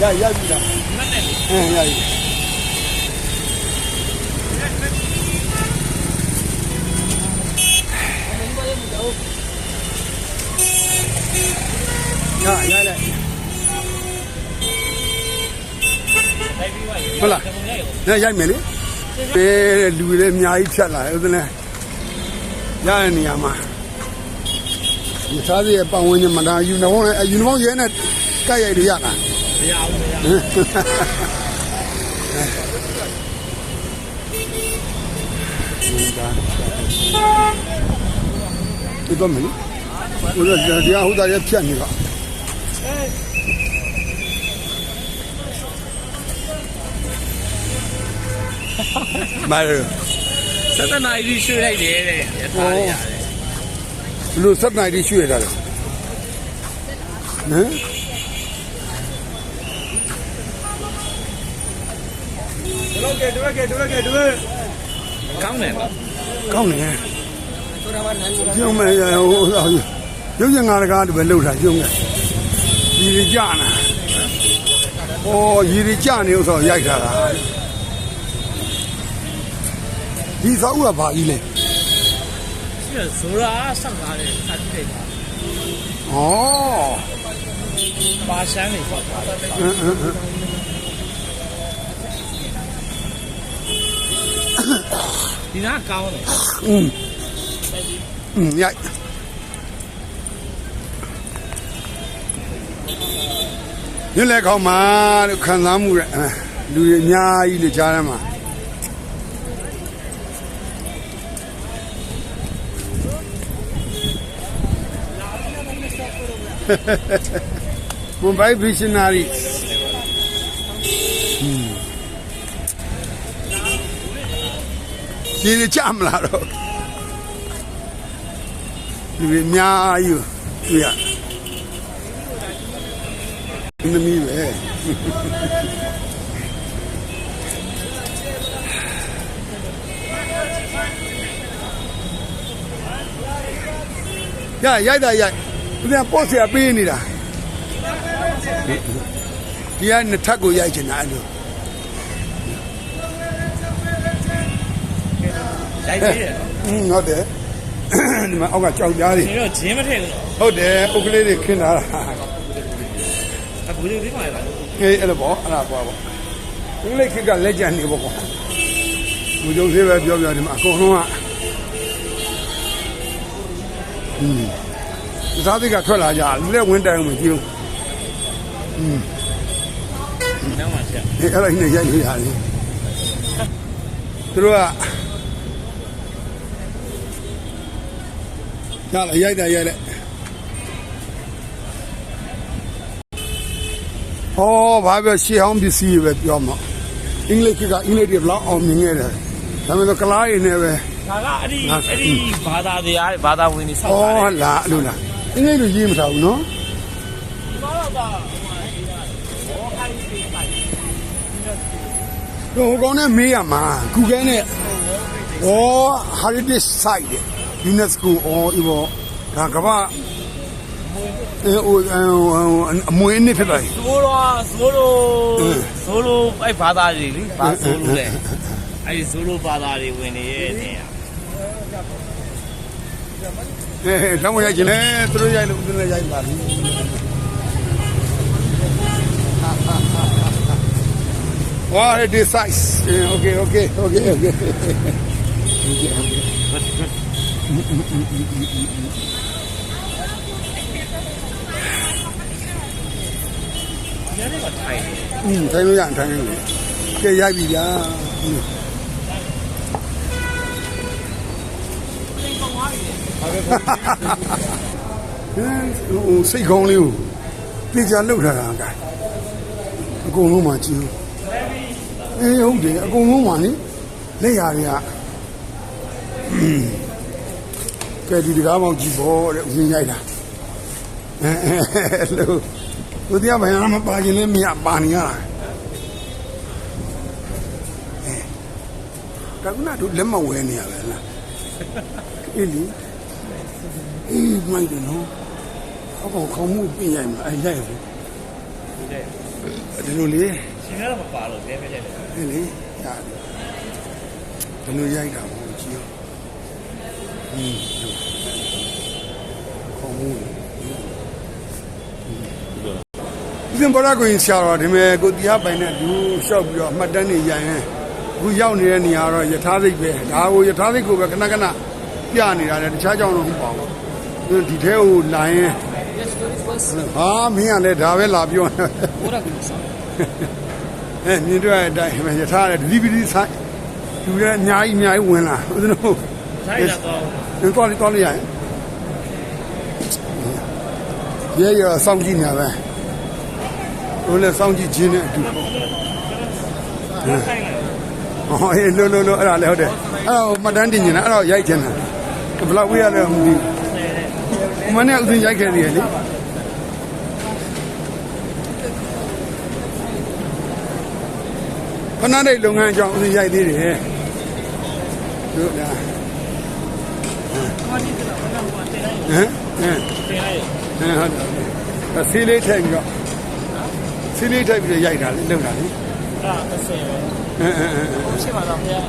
ရရပြီလားမတ်တယ်လေအင်းရပြီရရလိုက်လိုက်ပြီးပါဟုတ်လားပုံရိုက်ရောနဲ့ရိုက်မယ်လေအဲလူတွေအများကြီးဖြတ်လာတယ်ဥဒနဲ့ရတဲ့နေရာမှာမသားစီရဲ့ပတ်ဝန်းကျင်မှာဒါယူနီဖောင်းနဲ့ယူနီဖောင်းရဲနဲ့ ကတ်ရိုက်လို့ရတာမရဘူးမရဘူးဒီတော့မင်းဟိုတော့တရားဟိုတာရဖြတ်နေတော့မာရစက်တနာကြီးရွှေ့လိုက်တယ်တဲ့ရထားရရတယ်ဘလို့စက်နိုင်တိရွှေ့တာလဲဟမ် ကဲတို့ကဲတို့ကဲတို့ကောင်းတယ်နော်ကောင်းတယ်ကျုံမဲ့ဟိုရုပ်ရှင်ကားတကားတူပဲလှုပ်တာကျုံကရည်ရကြနာဩရည်ရကြနေဥစ္စာရိုက်ထားတာဒီသောက်ကဘာကြီးလဲရှိရဇိုရာဆောက်ထားတယ်စက်တိတ်ပါဩပါရှမ်းနေဆောက်ထားတယ် အင်းအင်းအင်း ဒီနားကောင်းတယ် อืมอืมရိုက်ညလက်ခေါင်းမှာလို့ခံစားမှုရဲ့အဲလူတွေအများကြီးလေကြားထဲမှာမွန်ဘိုင်ဗီရှင်နာရီ ဒီကြမလားတော့လူတွေအများကြီးတွေ့ရဒီနမီးပဲရရိုက်တာရိုက်ဦးဇင်းပေါ့ဆရာပေးနေတာဒီကနှစ်ထပ်ကိုရိုက်ချင်တာအဲ့လို လိုက်သေးတယ် อืมဟုတ်တယ်ဒီမှာအောက်ကကြောက်ကြားတွေ နေတော့ဂျင်းမထည့်ဘူး ဟုတ်တယ်အုတ်ကလေးတွေခင်းထားတာ အခုလေးလေးမှလာလို့ အေးအဲ့လိုပေါ့အဲ့ဒါပေါ့ပေါ့အင်္ဂလိပ်ခေတ်ကလက်ကျန်နေပေါ့ကွာမူကြုံသေးပဲပြောပြောဒီမှာအကုန်လုံးကอืมသာသိကထွက်လာကြလက်ဝင်းတိုင်မှကြည့်ဦး နောက်မှချက် အေးအဲ့ဒါနဲ့ရိုက်လို့ရတယ်သူတို့က ရလာရိုက်တာရိုက်လိုက်ဟောဘာပဲရှေးအောင်ပစ္စည်းပဲပြောမှာအင်္ဂလိပ်ကအင်္ဂလိပ်တွေဘလောက်အောင်မြင်ခဲ့တယ်ဒါပေမဲ့ကလားရင်းနဲ့ပဲဒါကအဲ့ဒီအဲ့ဒီဘာသာတရားဘာသာဝင်တွေဆောက်ဩထားတယ်လာအလိုလားအင်္ဂလိပ်လိုရေးမထားဘူးနော်ဘာလို့ကဘောခိုင်းပေးပါဟိုကောင်နဲ့မေးရမှာ Google နဲ့ဩ heritage site တဲ့ UNESCO ဩဤဘောဒါကမ္ဘာအဲဟိုအမွေအနှစ်ဖြစ်တယ်ဇိုရောဇိုလိုဇိုလိုအဲ့ဘာသာတွေလေဘာဇိုလိုလဲအဲ့ဒီဇိုလိုဘာသာတွေဝင်နေရဲ့နေရာအဲလောင်းရိုက်ခြင်းလဲသူတို့ရိုက်လို့သူတို့ရိုက်ပါလိမ့်ဝါ heritage site okay okay okay okay ညနေကထိုင်နေอื อืมထိုင်လို့ရထိုင်လို့ကြည့်ရိုက်ပြီဗျာဟင်းဟိုစိတ်ကောင်းလေးကိုပြေချာလှုပ်ထားတာကအကုန်လုံးမှကြည့်အေးဟုတ်တယ်အကုန်လုံးမှလေလက်ရာတွေက ကဲဒီတကားမောင်ကြည့်ဖို့တဲ့ဦးရင်းရိုက်တာအဲအဲလို့ဘုရားဘယ်မှာမပါခြင်းလဲမရပါနေရတာအဲကကနာတို့လက်မဝဲနေရပဲလားအေးလီအေးမိုက်တယ်နော်အကောင်ခေါင်းမှုပြင်ရိုက်မှာအဲရိုက်ဘူးတဲ့ဒီလိုလေရှင်ကတော့မပါလို့တဲပဲတဲ့ဒီလေရတယ်ဒီလိုရိုက်တာမဟုတ်ကြည့်ဟင်းခေါ င်းမူးဒီစင်ဘောရကိုရင်ဆရာတော်ဒီမဲ့ကိုတရားပိုင်နဲ့သူလျှောက်ပြီးတော့အမှတ်တမ်းနေရိုင်ရင်အခုရောက်နေတဲ့နေရာတော့ယထာစိတ်ပဲဒါကိုယထာစိတ်ကိုပဲခဏခဏပြနေတာလေတခြားကြောင့်တော့မပေါ့ဘူးဒီထဲကိုလာရင်ဟာမင်းကလည်းဒါပဲလာပြောနေအဲမြင်တွေ့တဲ့အတိုင်းယထာလည်းဒီပီဒီဆိုင်လူတွေအများကြီးအများကြီးဝင်လာဦးဇင်းတို့ဆိုင်လာတော့ဒီကောလီကောလီရရင် ရဲရစောင့်ကြည့်နေပဲဘိုးလည်းစောင့်ကြည့်ခြင်းနဲ့အတူဆိုင်လာဟောအေးလို့လို့လို့အဲ့ဒါလည်းဟုတ်တယ်အဲ့တော့မှတ်တမ်းတင်နေတာအဲ့တော့ရိုက်ချင်တာဘယ်လောက်ဝေးရလဲမသိဘူးမနေ့ဥစဉ်ရိုက်ခဲ့သေးတယ်လေခဏလေးလုပ်ငန်းအကြောင်းဥစဉ်ရိုက်သေးတယ်တို့ဒါ ဟမ်ဟမ်တင်လိုက်ဟမ်ဟုတ်တယ်ဆေးလေးထည့်ပြီးတော့ဆေးလေးထည့်ပြီးတော့ရိုက်တာလေလုပ်တာလေအာ30ပဲအင်းအင်းအင်းရှိမှတော့ဘုရား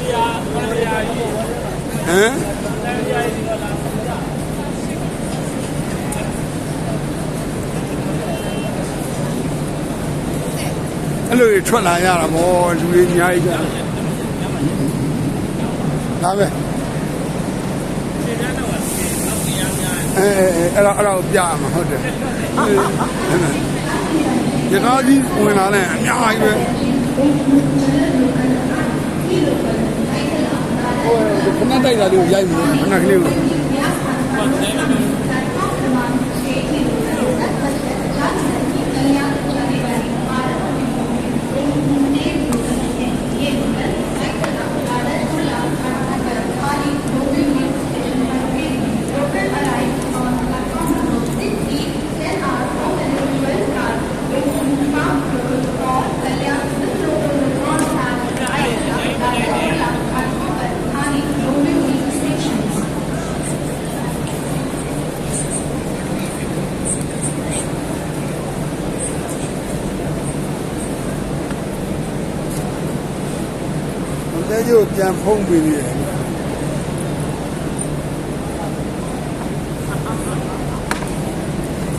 တရားတရားကြီးဟမ် တရားကြီးတော့လာ အဲ့ လိုတွေထွက်လာရတာမောလူတွေအများကြီးကြဒါပဲဒီတန်းတော့ဒီနောက်တရားများအဲအဲအဲ့တော့အဲ့တော့ပြရမှာဟုတ်တယ်ရကားကြီးဝင်လာတယ်အများကြီးပဲဟိုခဏတိုက်တာလေးကိုရိုက်မယ်ခဏကလေးကို တဲကြီးကိုပြန်ဖုံးပြီးတယ်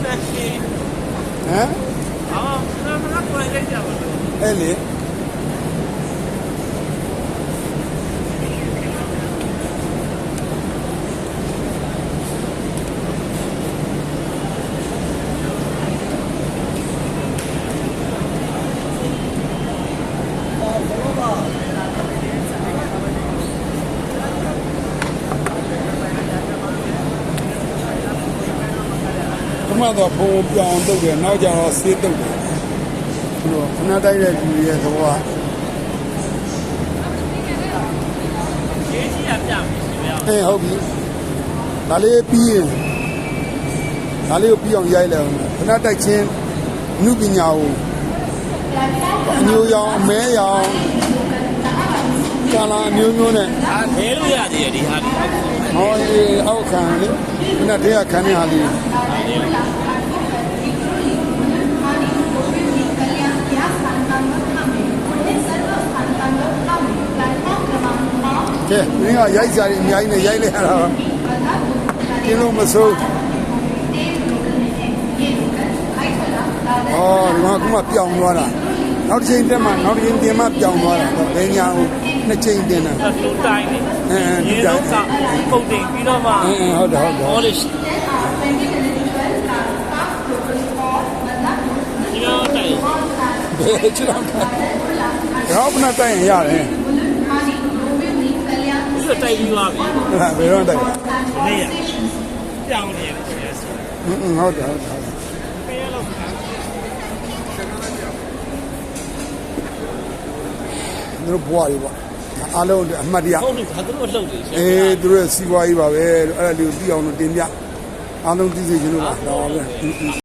ဆက်ရှိဟမ်အော်ခဏခဏကိုလိုက်ကြပါလို့အဲ့လေ မတော့ဖုံးပြောင်းတုတ်တယ်နောက်ကြတော့ဆေးတုတ်တယ်ဘလို့ခဏတိုက်တဲ့လူတွေရဲ့သဘောကရေးကြီးရပြမယ်ရှင်ဗျာအေးဟုတ်ပြီဒါလေးပြီးရင်ဒါလေးကိုပြီးအောင်ရိုက်လိုက်အောင်ခဏတိုက်ချင်းအမှုပညာကိုအညိုရောင်အမဲရောင် ကာလာအမျိုးမျိုးနဲ့အာခဲလို့ရသေးတယ်ဒီဟာဒီဟောဒီအောက်ခံလေခဏတည်းကခံနေဟာလေးကဲမင်းကရိုက်ကြတယ်အများကြီးနဲ့ရိုက်လိုက်ရတာကျင်းလို့မစိုးအော်ဒီမှာကမှပြောင်းသွားတာနောက်တစ်ချိန်တက်မှနောက်တစ်ချိန်တင်မှပြောင်းသွားတာတော့ဘယ်ညာကို နှစ်ချိန်တင်တာလူတိုင်းနေအဲအဲဒီရေတိုတော့င်းကပုံတင်ပြီးတော့မှအင်းအင်းဟုတ်တယ်ဟုတ်တယ် polish ဒီတော့တိုင်ဘယ်ချလောက်တာတော့ဘယ်နဲ့တိုင်ရင်ရတယ်ဒီတော့တိုင်ပြီးသွားပြီဟုတ်လားဘယ်တော့တိုင်ဒီနေ့ရပြောင်းနေတယ် yes အင်းအင်းဟုတ်တယ်ဟုတ်တယ်ပေးရလို့သူတို့ဘွားတွေပေါ့ အားလုံးအမှတ်တရဟုတ်တယ်ဒါတို့လှုပ်တယ်ရှင်အေးသူတို့စီးပွားရေးပါပဲအဲ့ဒါလေးကိုသိအောင်လို့တင်ပြအားလုံးသိစေချင်လို့ပါတော့ပဲ